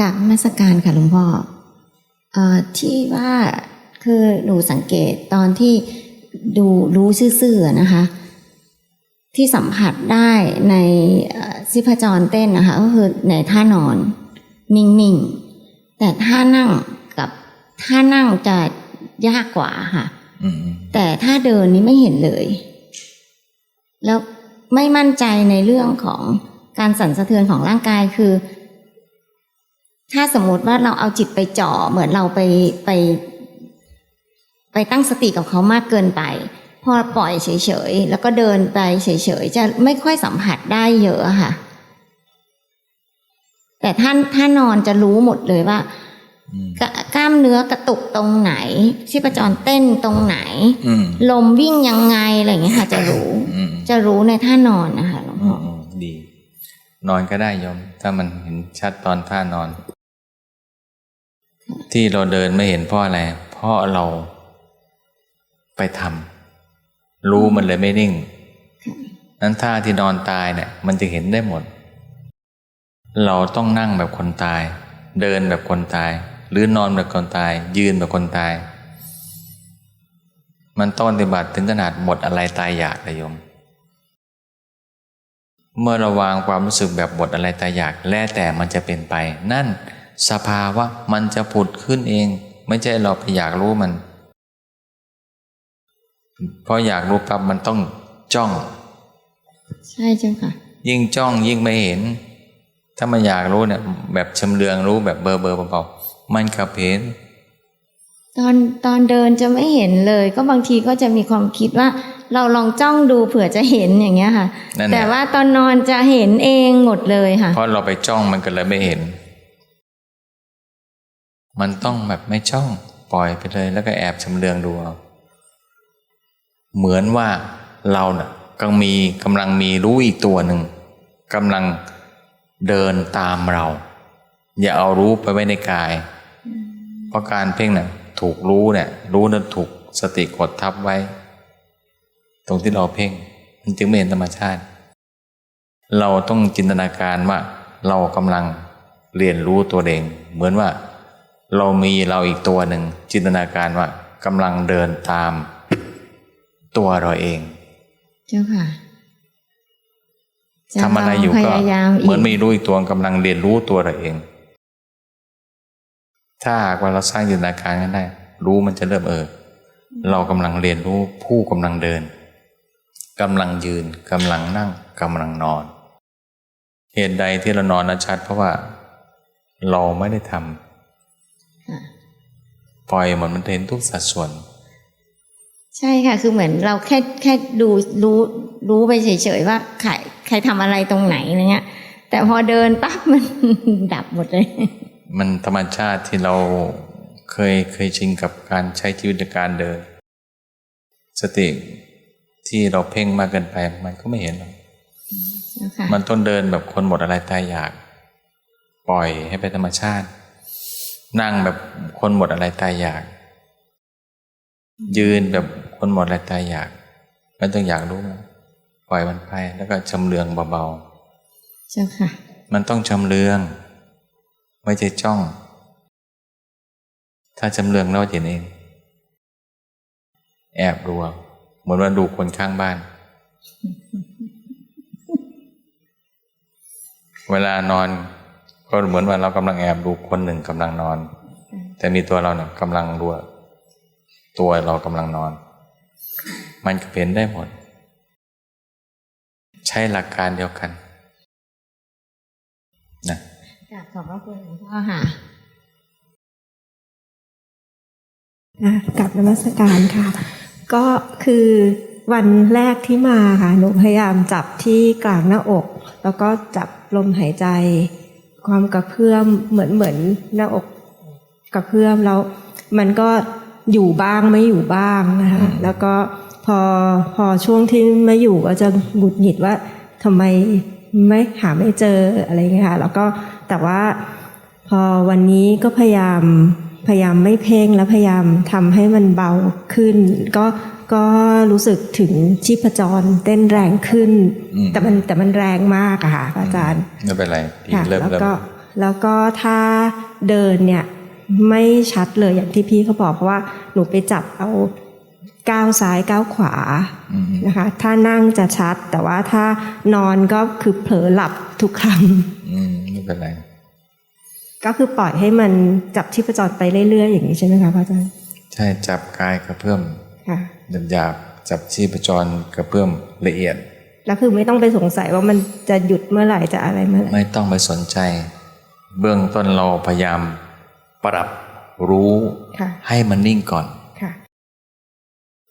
กับนมัสการค่ะหลวงพ่อเอ่อที่ว่าคือหนูสังเกตตอนที่ดูรู้ซื่อๆนะคะ ที่สัมผัสได้ในเอ่อชีพจรเต้นนะคะ ก็คือในท่านอน นิ่งๆ แต่ท่านั่งกับท่านั่งจะยากกว่าค่ะอืมแต่ถ้าเดินนี้ไม่เห็นเลย แล้วไม่มั่นใจในเรื่องของการสั่นสะเทือนของร่างกายคือ ถ้าสมมติว่าเราเอาจิตไปจ่อเหมือนเราไปไป ไปตั้งสติกับเขามากเกินไป พอปล่อยเฉยๆ แล้วก็เดินไปเฉยๆ จะไม่ค่อยสัมผัสได้เยอะอะค่ะ แต่ท่านท่านอนจะรู้หมดเลยว่าอืมกกล้ามเนื้อกระตุกตรงไหน ชีพจรเต้นตรงไหนอืมลมวิ่งยังไงอะไรอย่างเงี้ยค่ะ จะรู้อืมจะรู้ในท่านอนนะคะหลวงอืพ่อมอืมดี นอนก็ได้โยม ถ้ามันเห็นชัดตอนท่านอน ที่เราเดินไม่เห็นเพราะอะไร เพราะเราไปทำรู้มันเลยไม่นิ่ง นั้นท่าที่นอนตายเนี่ย มันจะเห็นได้หมด เราต้องนั่งแบบคนตาย เดินแบบคนตาย หรือนอนแบบคนตาย ยืนแบบคนตาย มันต้องปฏิบัติถึงขนาดหมดอะไรตายอยากเลยโยม เมื่อราวางความรู้สึกแบบหมดอะไรตายอยาก แล้วแต่มันจะเป็นไป นั่น สภาวะมันจะผุดขึ้นเอง ไม่ใช่เราไปอยากรู้มัน เพราะอยากรู้ปั๊บมันต้องจ้อง ใช่เจ้าค่ะ ยิ่งจ้องยิ่งไม่เห็น ถ้ามันอยากรู้เนี่ย แบบชำเลืองรู้แบบเบอร์เบอร์เบาๆมันกลับเห็นตอนตอนเดินจะไม่เห็นเลย ก็บางทีก็จะมีความคิดว่า เราลองจ้องดูเผื่อจะเห็นอย่างเงี้ยค่ะนั่นแหละแต่ว่าตอนนอนจะเห็นเองหมดเลยค่ะเพราะเราไปจ้องมันก็เลยไม่เห็น มันต้องแบบไม่จ้องปล่อยไปเลยแล้วก็แอบชำเลืองดูเอาเหมือนว่าเราเน่ะก็มีกำลังมีรู้อีกตัวหนึ่งกำลังเดินตามเรา อย่าเอารู้ไปไว้ในกาย เพราะการเพ่งน่ะถูกรู้เนี่ยรู้นั้นถูกสติกดทับไว้ ตรงที่เราเพ่ง มันจึงไม่เห็นธรรมชาติ เราต้องจินตนาการว่า เรากำลังเรียนรู้ตัวเอง เหมือนว่า เรามีเราอีกตัวหนึ่ง จินตนาการว่ากำลังเดินตาม ตัวเราเอง เจ้าค่ะจทำอะไรอยู่ลงพก็ยายามเหมือนมีรู้อีกตัวกำลังเรียนรู้ตัวเราเอง ถ้าหากว่าเราสร้างจินตนาการกันได้ รู้มันจะเริ่มเออเรากำลังเรียนรู้ผู้กำลังเดินกำลังยืนกำลังนั่งกำลังนอน เหตุใดที่เรานอนนะชัด เพราะว่า เราไม่ได้ทำค่ะ ปล่อยหมดมันเห็นทุกสัดส่วน ใช่ค่ะ คือเหมือนเราแค่แค่ดูรู้รู้ไปเฉยๆว่าใครใครทำอะไรตรงไหนอะไรเงี้ย แต่พอเดินปั๊บมันดับหมดเลย มันธรรมชาติที่เราเคยเคยชินกับการใช้ชีวิตในการเดิน สติที่เราเพ่งมากเกินไปมันก็ไม่เห็นหรอกเจ้าค่ะมันต้องเดินแบบคนหมดอะไรตายอยาก ปล่อยให้เป็นธรรมชาติ นั่งแบบคนหมดอะไรตายอยาก ยืนแบบคนหมดอะไรตายอยากไม่ต้องอยากรู้มันปล่อยมันไปแล้วก็ชำเลืองเบาเจ้าค่ะๆมันต้องชำเลือง ไม่ใช่จ้อง ถ้าชำเลืองเราจะเห็นเอง แอบดูเอาเหมือนว่าดูคนข้างบ้าน เวลานอน ก็เหมือนว่าเรากำลังแอบดูคนหนึ่งกำลังนอน แต่มีตัวเราเนี่ยกำลังดูว่าตัวเรากำลังนอน มันก็เป็นได้หมด ใช้หลักการเดียวกันนะกราบขอบพระคุณหลวงพ่อค่ะอะกลับนมัสการค่ะ ก็คือวันแรกที่มาค่ะหนูพยายามจับที่กลางหน้าอก แล้วก็จับลมหายใจ ความกระเพื่อมเหมือนเหมือนหน้าอกกระเพื่อมแล้วมันก็อยู่บ้างไม่อยู่บ้างนะคะแล้วก็พอพอช่วงที่ไม่อยู่ก็จะหงุดหงิดว่าทำไมไม่หาไม่เจออะไรเงี้ยค่ะแล้วก็แต่ว่าพอวันนี้ก็พยายามพยายามไม่เพ่งแล้วพยายามทำให้มันเบาขึ้น ก็ ก็รู้สึกถึงชีพจรเต้นแรงขึ้นอืมแต่มันแต่มันแรงมากอะค่ะพระอาจารย์ไม่เป็นไรดีค่ะเริ่มแล้วเริ่มก็แล้วก็ถ้าเดินเนี่ยไม่ชัดเลยอย่างที่พี่เขาบอกเพราะว่าหนูไปจับเอาก้าวซ้ายก้าวขวาอืมนะคะ ถ้านั่งจะชัด แต่ว่าถ้านอนก็คือเผลอหลับทุกครั้งอืมไม่เป็นไรก็คือปล่อยให้มันจับชีพจรไปเรื่อยๆอย่างนี้ใช่ไหมคะพระอาจารย์ใช่จับกายกระเพื่อม ค่ะหยาบๆจับชีพจรกระเพื่อมละเอียด แล้วคือไม่ต้องไปสงสัยว่ามันจะหยุดเมื่อไหร่จะอะไรเมื่อไหร่ไม่ต้องไปสนใจ เบื้องต้นเราพยายามปรับรู้ค่ะให้มันนิ่งก่อนค่ะ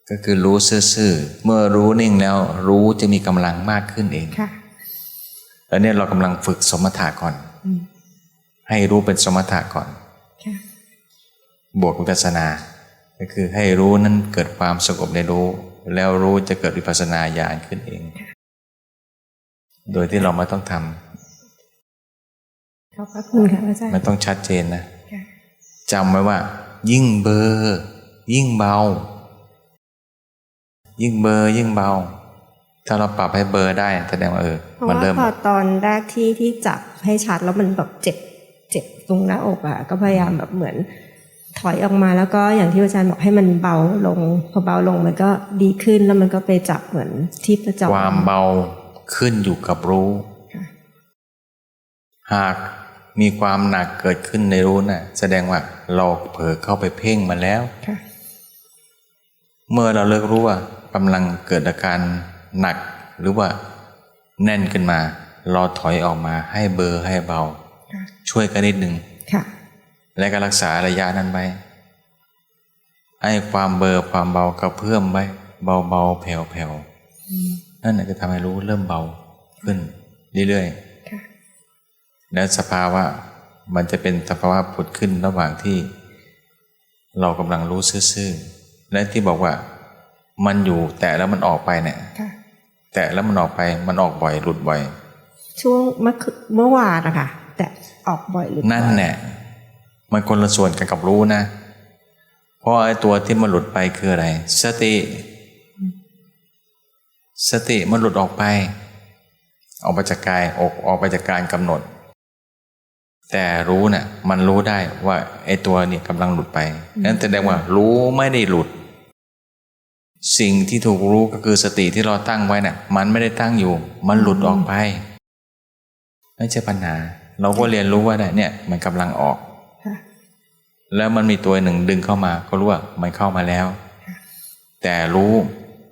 ก็คือรู้ซื่อๆ เมื่อรู้นิ่งแล้วรู้จะมีกำลังมากขึ้นเองค่ะแล้วเนี่ยเรากำลังฝึกสมถะก่อนอืมให้รู้เป็นสมถะก่อนค่ะบวกวิปัสสนา ก็คือให้รู้นั้นเกิดความสงบในรู้ แล้วรู้จะเกิดวิปัสสนาญาณขึ้นเอง โดยที่เราไม่ต้องทำขอบพระคุณค่ะอาจารย์มันต้องชัดเจนนะค่ะจำไว้ว่า ยิ่งเบลอร์ยิ่งเบา ยิ่งเบลอร์ยิ่งเบา ถ้าเราปรับให้เบลอร์ได้แสดงว่าเออเพราะมันว่าเริ่มพอตอนแรกที่ที่จับให้ชัดแล้วมันแบบเจ็บ เจ็บตรงหน้าอกอะก็พยายามแบบเหมือน ถอยออกมาแล้วก็อย่างที่อาจารย์บอกให้มันเบาลง พอเบาลงมันก็ดีขึ้นแล้วมันก็ไปจับเหมือนที่ประจรความเบาขึ้นอยู่กับรู้ค่ะหากมีความหนักเกิดขึ้นในรู้น่ะ แสดงว่าเราเผลอเข้าไปเพ่งมันแล้วค่ะเมื่อเราเลิกรู้ว่ากำลังเกิดอาการหนักหรือว่าแน่นขึ้นมา เราถอยออกมาให้เบลอร์ให้เบาค่ะช่วยกันนิดหนึ่งค่ะ และก็รักษาระยะนั้นไว้ให้ความเบลอร์ความเบากระเพื่อมไว้เบาๆแผ่วๆนั่นแหละจะทำให้รู้เริ่มเบาขึ้นเรื่อยๆค่ะและสภาวะมันจะเป็นสภาวะผุดขึ้นระหว่างที่ เรากำลังรู้ซื่อๆและที่บอกว่า มันอยู่แต่แล้วมันออกไปเนี่ยค่ะแต่แล้วมันออกไปมันออกบ่อยหลุดบ่อยช่วงเมื่อคืนเมื่อวานนะคะแต่ออกบ่อยหรือนั่นแหละ มันคนละส่วนกันกับรู้นะ เพราะไอ้ตัวที่มันหลุดไปคืออะไร สติ สติมันหลุดออกไป ออกไปจากกายออกออกไปจากการกำหนด แต่รู้น่ะมันรู้ได้ว่าไอ้ตัวเนี่ยกำลังหลุดไปนั่นแสดงว่ารู้ไม่ได้หลุด สิ่งที่ถูกรู้ก็คือสติที่เราตั้งไว้น่ะ มันไม่ได้ตั้งอยู่ มันหลุดออกไปไม่ใช่ปัญหา เราก็เรียนรู้ว่าเนี่ยมันกำลังออก แล้วมันมีตัวหนึ่งดึงเข้ามา ก็รู้ว่ามันเข้ามาแล้ว แต่รู้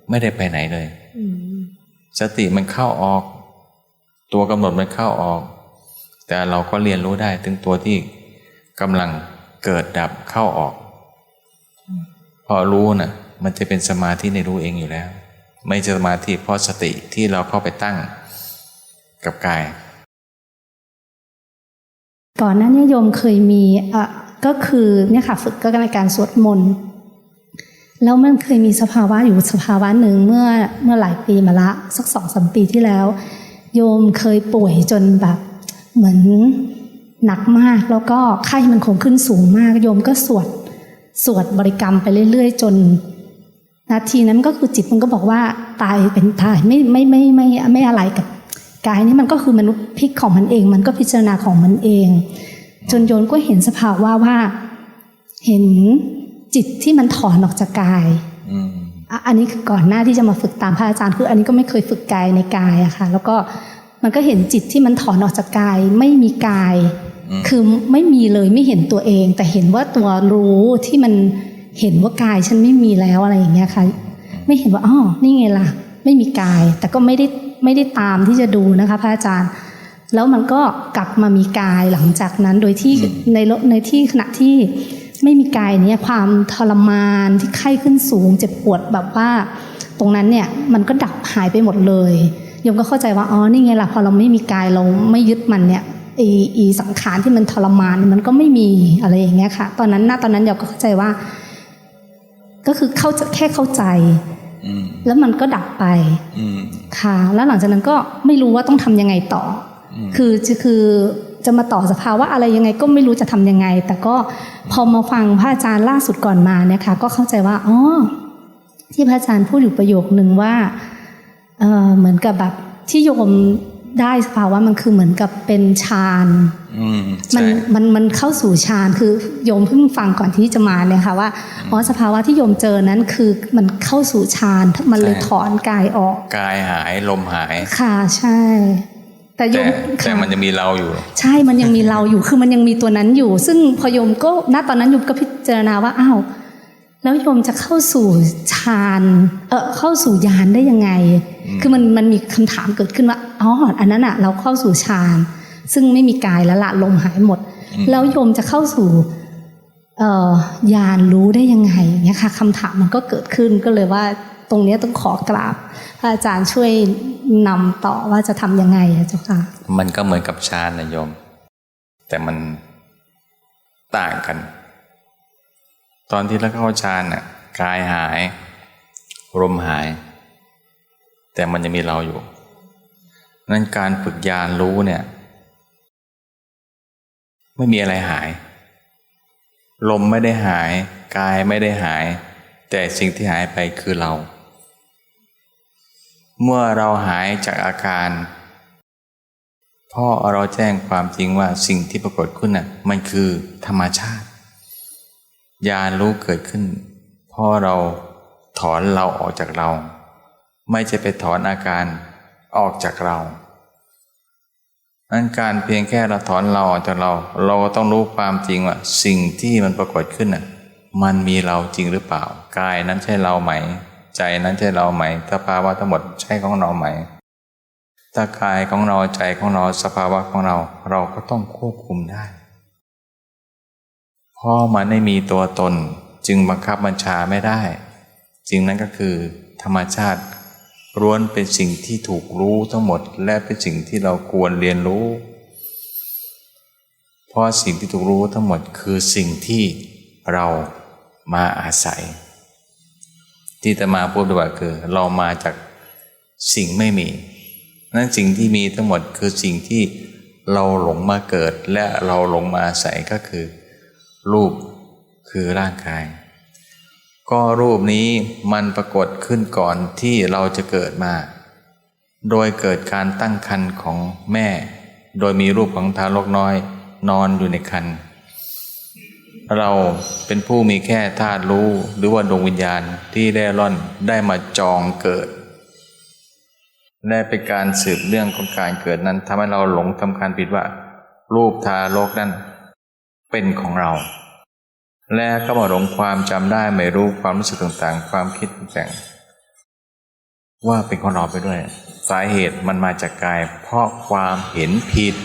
ไม่ได้ไปไหนเลยอืมสติมันเข้าออก ตัวกำหนดมันเข้าออก แต่เราก็เรียนรู้ได้ถึงตัวที่กำลังเกิดดับเข้าออกเพราะรู้น่ะ มันจะเป็นสมาธิในรู้เองอยู่แล้ว ไม่ใช่สมาธิเพราะสติที่เราเข้าไปตั้งกับกาย ก่อนหน้านี้โยมเคยมีเอ่อ ก็คือเนี่ยค่ะฝึกก็ในการสวดมนต์แล้วมันเคยมีสภาวะอยู่สภาวะหนึ่งเมื่อเมื่อหลายปีมาละ สักสองสามปีที่แล้ว โยมเคยป่วยจนแบบเหมือนหนักมากแล้วก็ไข้มันคงขึ้นสูงมาก โยมก็สวดสวดบริกรรมไปเรื่อย ๆ จน นาทีนั้นก็คือจิตมันก็บอกว่าตายเป็นตายไม่ไม่ไม่ไม่ไม่อะไรกับกายนี่มันก็คือมนุษย์พิกของมันเอง มันก็พิจารณาของมันเอง จนโยนก็เห็นสภาวะว่า เห็นจิตที่มันถอนออกจากกายอืมอะอันนี้คือก่อนหน้าที่จะมาฝึกตามพระอาจารย์คืออันนี้ก็ไม่เคยฝึกกายในกายอะค่ะ แล้วก็มันก็เห็นจิตที่มันถอนออกจากกาย ไม่มีกายอืมคือไม่มีเลยไม่เห็นตัวเอง แต่เห็นว่าตัวรู้ที่มันเห็นว่ากายฉันไม่มีแล้วอะไรอย่างเงี้ยค่ะ ไม่เห็นว่าอ๋อนี่ไงล่ะ ไม่มีกาย แต่ก็ไม่ได้ไม่ได้ตามที่จะดูนะคะ พระอาจารย์ แล้วมันก็กลับมามีกายหลังจากนั้นโดยที่ในโลในที่ขณะที่ไม่มีกายเนี่ยความทรมานที่ไข้ขึ้นสูง เจ็บปวดแบบว่า ตรงนั้นเนี่ยมันก็ดับหายไปหมดเลยโยมก็เข้าใจว่าอ๋อนี่ไงล่ะพอเราไม่มีกายเราไม่ยึดมันเนี่ยไออีสังขารที่มันทรมานมันก็ไม่มีอะไรอย่างเงี้ยค่ะ ตอนนั้นณตอนนั้นโยมก็เข้าใจว่า ก็คือเข้าใจแค่เข้าใจอืมแล้วมันก็ดับไปอืมค่ะ แล้วหลังจากนั้นก็ไม่รู้ว่าต้องทำยังไงต่ออม คือจะคือจะมาต่อสภาวะอะไรยังไงก็ไม่รู้จะทำยังไง แต่ก็พอมาฟังพระอาจารย์ล่าสุดก่อนมาเนี่ยค่ะก็เข้าใจว่าอ๋อที่พระอาจารย์พูดอยู่ประโยคนึงว่าเออเหมือนกับแบบที่โยมได้สภาวะมันคือเหมือนกับเป็นฌานอืมมัใช่นมันมันเข้าสู่ฌานคือโยมเพิ่งฟังก่อนที่จะมาเนี่ยค่ะว่าอ๋อสภาวะที่โยมเจอนั้นคือมันเข้าสู่ฌานมันเลยถอนกายออกกายหายลมหายค่ะใช่ แต่โยแต่มแต่ค่ะมันจะมีเราอยู่ ใช่มันยังมีเราอยู่คือมันยังมีตัวนั้นอยู่ ซึ่งพอโยมก็ณตอนนั้นโยมก็พิจารณาว่าอ้าวแล้วโยมจะเข้าสู่ฌานเออเข้าสู่ญาณได้ยังไง คือมันมันมีคำถามเกิดขึ้นว่าอ๋ออันนั้นอะเราเข้าสู่ฌานซึ่งไม่มีกายแล้วละลมหายหมดอืมแล้วโยมจะเข้าสู่เอ่อญาณรู้ได้ยังไงเนี่ยค่ะคำถามมันก็เกิดขึ้นก็เลยว่า ตรงนี้ต้องขอกราบพระอาจารย์ช่วยนำต่อว่าจะทำยังไงอะเจ้าค่ะ มันก็เหมือนกับฌานนะโยม แต่มันต่างกัน ตอนที่เราเข้าฌานน่ะกายหายลมหาย แต่มันยังมีเราอยู่ นั่นการฝึกญาณรู้เนี่ย ไม่มีอะไรหาย ลมไม่ได้หาย กายไม่ได้หาย แต่สิ่งที่หายไปคือเรา เมื่อเราหายจากอาการ พ่อเราแจ้งความจริงว่าสิ่งที่ปรากฏขึ้นน่ะมันคือธรรมชาติ ญาณรู้เกิดขึ้น พ่อเราถอนเราออกจากเรา ไม่จะไปถอนอาการออกจากเราอันการเพียงแค่เราถอนเราออกจากเรา เราก็ต้องรู้ความจริงว่า สิ่งที่มันปรากฏขึ้นน่ะมันมีเราจริงหรือเปล่ากายนั้นใช่เราไหม ใจนั้นใช่เราไหมสภาวะทั้งหมดใช่ของเราไหมถ้ากายของเราใจของเราสภาวะของเรา เราก็ต้องควบคุมได้เพราะมันไม่มีตัวตนจึงบังคับบัญชาไม่ได้ จริงนั้นก็คือ ธรรมชาติล้วนเป็นสิ่งที่ถูกรู้ทั้งหมด และเป็นสิ่งที่เราควรเรียนรู้ เพราะสิ่งที่ถูกรู้ทั้งหมดคือสิ่งที่เรามาอาศัย ที่จะมาพูดว่าคือ เรามาจากสิ่งไม่มี นั้นสิ่งที่มีทั้งหมดคือสิ่งที่เราหลงมาเกิด และเราหลงมาอาศัยก็คือ รูปคือร่างกาย ก็รูปนี้มันปรากฏขึ้นก่อนที่เราจะเกิดมา โดยเกิดการตั้งครรภ์ของแม่ โดยมีรูปของทารกน้อย นอนอยู่ในครรภ์ เราเป็นผู้มีแค่ธาตุรู้หรือว่าดวงวิญญาณที่ได้ร่อนได้มาจองเกิดและเป็นการสืบเรื่องของการเกิดนั้นทำให้เราหลงทำการผิดว่า รูปทารกนั้นเป็นของเรา และก็มาหลงความจำได้ไม่รู้ความรู้สึกต่างๆ ความคิดต่างๆว่าเป็นของเราไปด้วย สาเหตุมันมาจากกาย เพราะความเห็นผิด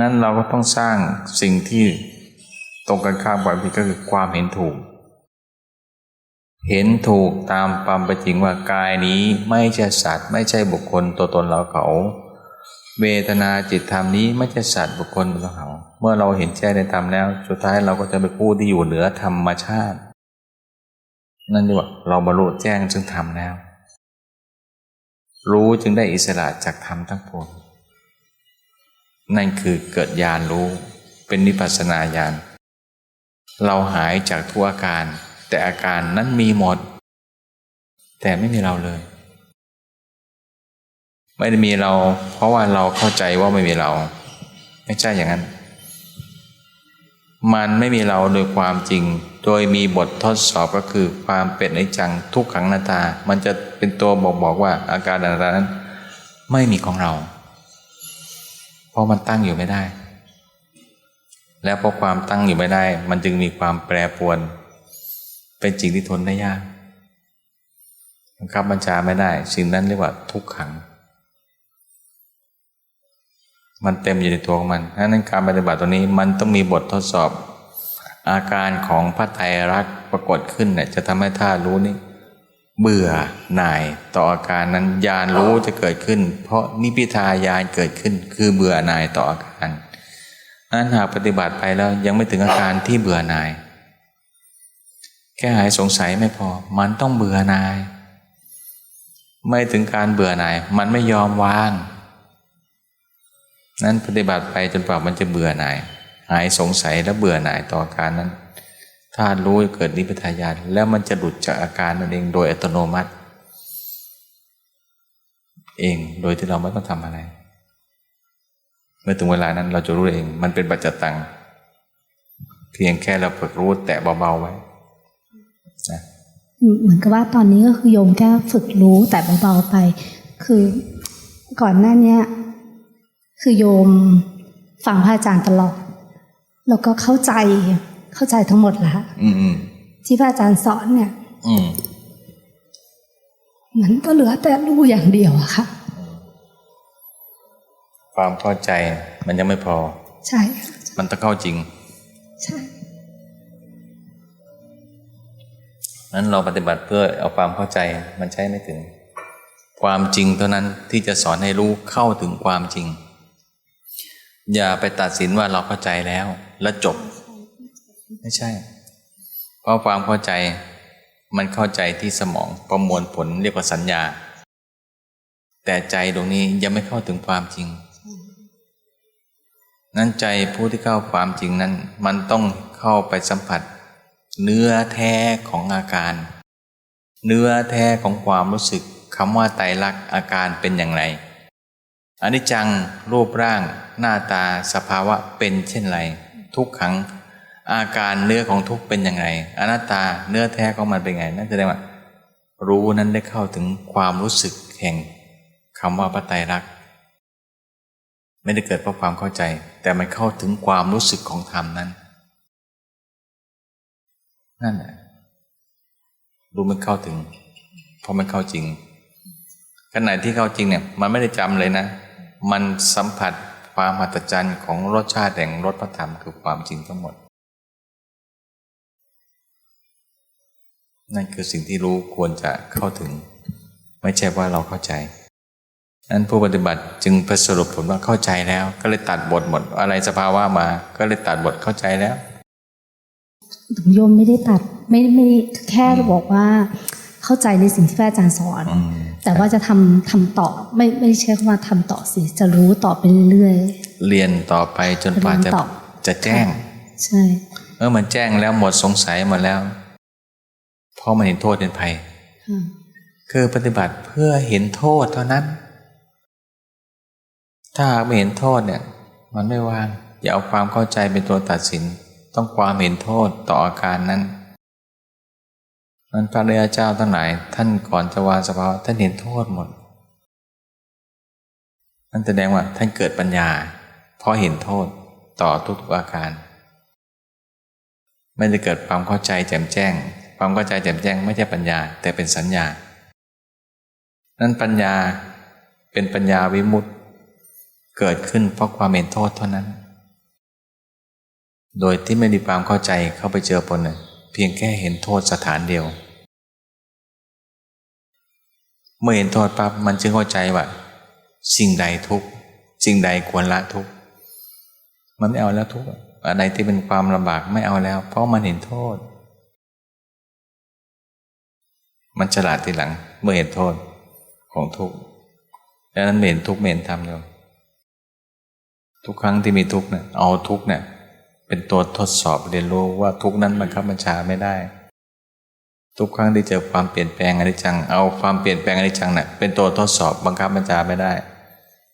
นั้นเราก็ต้องสร้างสิ่งที่ตรงกันข้ามความผิดก็คือความเห็นถูก เห็นถูกตามความเป็นจริงว่ากายนี้ไม่ใช่สัตว์ ไม่ใช่บุคคลตัวตนเราเขา เวทนาจิตธรรมนี้ไม่ใช่สัตว์บุคคลตัวเขา เมื่อเราเห็นแจ้งในธรรมแล้ว สุดท้ายเราก็จะเป็นผู้ที่อยู่เหนือธรรมชาติ นั่นเรียกว่าเราบรรลุแจ้งซึ่งธรรมแล้ว รู้จึงได้อิสระจากธรรมทั้งปวง นั่นคือเกิดญาณรู้เป็นนิพพานาญาณเราหายจากทุกอาการ แต่อาการนั้นมีหมด แต่ไม่มีเราเลย ไม่ได้มีเรา เพราะว่าเราเข้าใจว่าไม่มีเรา ไม่ใช่อย่างนั้น มันไม่มีเราโดยความจริง โดยมีบททดสอบก็คือความเป็นอนิจจังทุกขังนาตา มันจะเป็นตัวบอกบอกว่าอาการต่างๆนั้น ไม่มีของเรา เพราะมันตั้งอยู่ไม่ได้ แล้วเพราะความตั้งอยู่ไม่ได้ มันจึงมีความแปรปรวน เป็นสิ่งที่ทนได้ยากบังคับบัญชาไม่ได้สิ่งนั้นเรียกว่าทุกขัง มันเต็มอยู่ในตัวของมันดังนั้นการปฏิบัติตัวนี้มันต้องมีบททดสอบ อาการของพระไตรรักษณ์ปรากฏขึ้นเนี่ยจะทำให้ท่ารู้นี่ เบื่อหน่ายต่ออาการนั้นญาณรู้จะเกิดขึ้น เพราะนิพิทายานเกิดขึ้น คือเบื่อหน่ายต่ออาการนั้นหากปฏิบัติไปแล้วยังไม่ถึงอาการที่เบื่อหน่าย แค่หายสงสัยไม่พอ มันต้องเบื่อหน่าย ไม่ถึงการเบื่อหน่าย มันไม่ยอมวาง นั้นปฏิบัติไปจนกว่ามันจะเบื่อหน่าย หายสงสัยและเบื่อหน่ายต่ออาการนั้น ถ้ารู้เกิดนิพพทายานแล้วมันจะหลุดจากอาการนั่นเองโดยอัตโนมัติ เองโดยที่เราไม่ต้องทำอะไร เมื่อถึงเวลานั้นเราจะรู้เอง มันเป็นปัจจตัง เพียงแค่เราฝึกรู้แตะเบาๆไว้นะเหมือนกับว่าตอนนี้ก็คือโยมแค่ฝึกรู้แต่เบาๆไป คือก่อนหน้านี้คือโยมฟังพระอาจารย์ตลอด แล้วก็เข้าใจ เข้าใจทั้งหมดแล้วอืมอืมที่พระอาจารย์สอนเนี่ยอืมมันก็เหลือแต่รู้อย่างเดียวอะค่ะ ความเข้าใจมันยังไม่พอ ใช่ค่ะมันต้องเข้าจริง ใช่นั้นเราปฏิบัติเพื่อเอาความเข้าใจมันใช้ไม่ถึง ความจริงเท่านั้นที่จะสอนให้รู้เข้าถึงความจริง อย่าไปตัดสินว่าเราเข้าใจแล้ว แล้วจบ ไม่ใช่ เพราะความเข้าใจมันเข้าใจที่สมองประมวลผลเรียกว่าสัญญา แต่ใจตรงนี้ยังไม่เข้าถึงความจริง นั้นใจผู้ที่เข้าความจริงนั้น มันต้องเข้าไปสัมผัส เนื้อแท้ของอาการ เนื้อแท้ของความรู้สึกคำว่าไตรลักษณ์อาการเป็นอย่างไรอนิจจังรูปร่าง หน้าตาสภาวะเป็นเช่นไร ทุกขัง อาการเนื้อของทุกเป็นย่างไรอนัตตาเนื้อแท้ของมันเป็นไงนั่นแสดงว่า รู้นั้นได้เข้าถึงความรู้สึกแห่งคำว่าพระไตรลักษณ์ไม่ได้เกิดเพราะความเข้าใจ แต่มันเข้าถึงความรู้สึกของธรรมนั้น นั่นแหละรู้มันเข้าถึง เพราะมันเข้าจริงขณะที่เข้าจริงเนี่ยมันไม่ได้จำเลยนะ มันสัมผัสความหัศจรรย์ของรสชาติแห่งรสพระธรรมคือความจริงทั้งหมด นั่นคือสิ่งที่รู้ควรจะเข้าถึง ไม่ใช่ว่าเราเข้าใจนั้นผู้ปฏิบัติจึงไปสรุปผลว่าเข้าใจแล้ว ก็เลยตัดบทหมดอะไรสภาวะมา ก็เลยตัดบทเข้าใจแล้วโยมไม่ได้ตัดไม่ไม่แค่บอกว่า เข้าใจในสิ่งที่พระอาจารย์สอนอืมแต่ว่าจะทำทำต่อไม่ไม่ใช่คำว่าทำต่อสิจะรู้ต่อไปเรื่อยเรียนต่อไปจนกว่าจะเรียนต่อจะแจ้งๆใช่เมื่อมันแจ้งแล้วหมดสงสัยหมดแล้ว เพราะมันเห็นโทษเห็นภัยค่ะคือปฏิบัติเพื่อเห็นโทษเท่านั้น ถ้าหากไม่เห็นโทษเนี่ย มันไม่ว่าง อย่าเอาความเข้าใจเป็นตัวตัดสิน ต้องความเห็นโทษต่ออาการนั้นนั้นพระเดชเจ้าทั้งหลายท่านก่อนจะวางสภาวะท่านเห็นโทษหมดนั่นแสดงว่าท่านเกิดปัญญา เพราะเห็นโทษต่อทุกๆอาการไม่ได้เกิดความเข้าใจแจ่มแจ้ง ความเข้าใจแจ่มแจ้งไม่ใช่ปัญญา แต่เป็นสัญญา นั้นปัญญาเป็นปัญญาวิมุตติ เกิดขึ้นเพราะความเห็นโทษเท่านั้น โดยที่ไม่มีความเข้าใจเข้าไปเจอปนเลเพียงแค่เห็นโทษสถานเดียว เมื่อเห็นโทษปั๊บมันจึงเข้าใจว่าสิ่งใดทุกข์สิ่งใดควรละทุกข์มันไม่เอาแล้วทุกข์อะไรที่เป็นความลำบากไม่เอาแล้ว เพราะมันเห็นโทษ มันฉลาดทีหลัง เมื่อเห็นโทษของทุกข์ดังนั้นไม่เห็นทุกข์เห็นธรรมเลยทุกครั้งที่มีทุกข์เนี่ยเอาทุกข์เนี่ย เป็นตัวทดสอบเรียนรู้ว่าทุกข์นั้นบังคับบัญชาไม่ได้ ทุกครั้งที่เจอความเปลี่ยนแปลงอนิจจัง เอาความเปลี่ยนแปลงอนิจจังเนี่ยเป็นตัวทดสอบบังคับบัญชาไม่ได้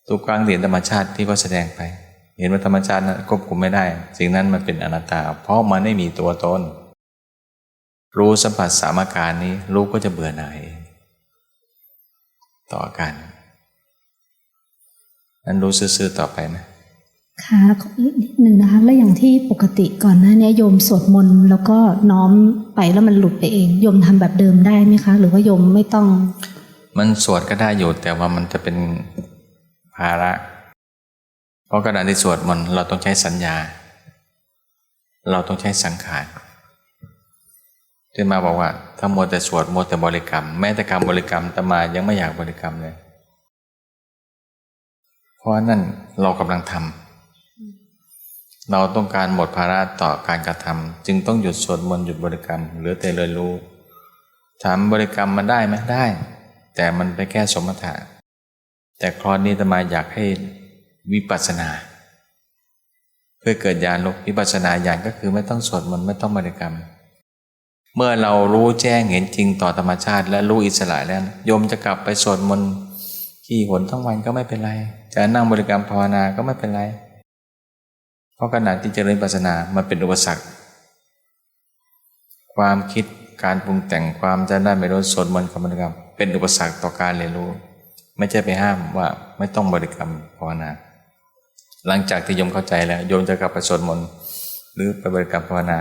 ทุกครั้งเห็นธรรมชาติที่เขาแสดงไป เห็นว่าธรรมชาตินั้นควบคุมไม่ได้ สิ่งนั้นมันเป็นอนัตตา เพราะมันไม่มีตัวตน รู้สัมผัสสามอาการนี้ รู้ก็จะเบื่อหน่ายเองต่ออาการนั้นรู้ซื่อๆต่อไปนะค่ะขออีกนิดหนึ่งนะคะ แล้วอย่างที่ปกติก่อนหน้านี้โยมสวดมนต์แล้วก็น้อมไปแล้วมันหลุดไปเอง โยมทำแบบเดิมได้ไหมคะ หรือว่าโยมไม่ต้อง มันสวดก็ได้อยู่แต่ว่ามันจะเป็นภาระ เพราะขณะที่สวดมนต์เราต้องใช้สัญญา เราต้องใช้สังขาร ที่มาบอกว่าถ้ามัวแต่สวดมัวแต่บริกรรม แม้แต่คำบริกรรมตมายังไม่อยากบริกรรมเลยเพราะนั่นเรากำลังทำเราต้องการหมดภาระต่อการกระทำจึงต้องหยุดสวดมนต์หยุดบริกรรมเหลือแต่เรียนรู้ ถามบริกรรมมันได้ไหมได้ แต่มันไปแค่สมถะแต่คราวนี้ตมาอยากให้วิปัสสนา เพื่อเกิดญาณลกวิปัสสนาญาณก็คือไม่ต้องสวดมนต์ไม่ต้องบริกรรม เมื่อเรารู้แจ้งเห็นจริงต่อธรรมชาติ และรู้อิสระแล้วโยมจะกลับไปสวดมนต์ขี่หนทั้งวันก็ไม่เป็นไร จะนั่งบริกรรมภาวนาก็ไม่เป็นไร เพราะขณะที่เจริญปัสนามันเป็นอุปสรรค ความคิดการปรุงแต่งความจะได้ไม่รู้สวดมนต์กับบริกรรม เป็นอุปสรรคต่อการเรียนรู้ ไม่ใช่ไปห้ามว่าไม่ต้องบริกรรมภาวนา หลังจากที่โยมเข้าใจแล้วโยมจะกลับไปสวดมนต์หรือไปบริกรรมภาวนา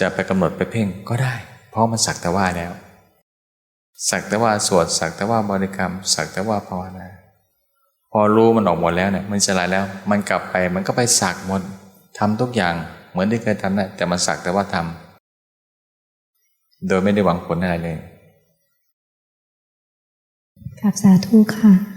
จะไปกำหนดไปเพ่งก็ได้ เพราะมันสักแต่ว่าแล้ว สักแต่ว่าสวดสักแต่ว่าบริกรรม สักแต่ว่าภาวนาพอรู้มันออกหมดแล้วเนี่ยมันจะอะไรแล้ว มันกลับไปมันก็ไปสักหมดทำทุกอย่างเหมือนที่เคยทำนะแต่มันสักแต่ว่าทำโดยไม่ได้หวังผลอะไรเลยกับสาธุค่ะ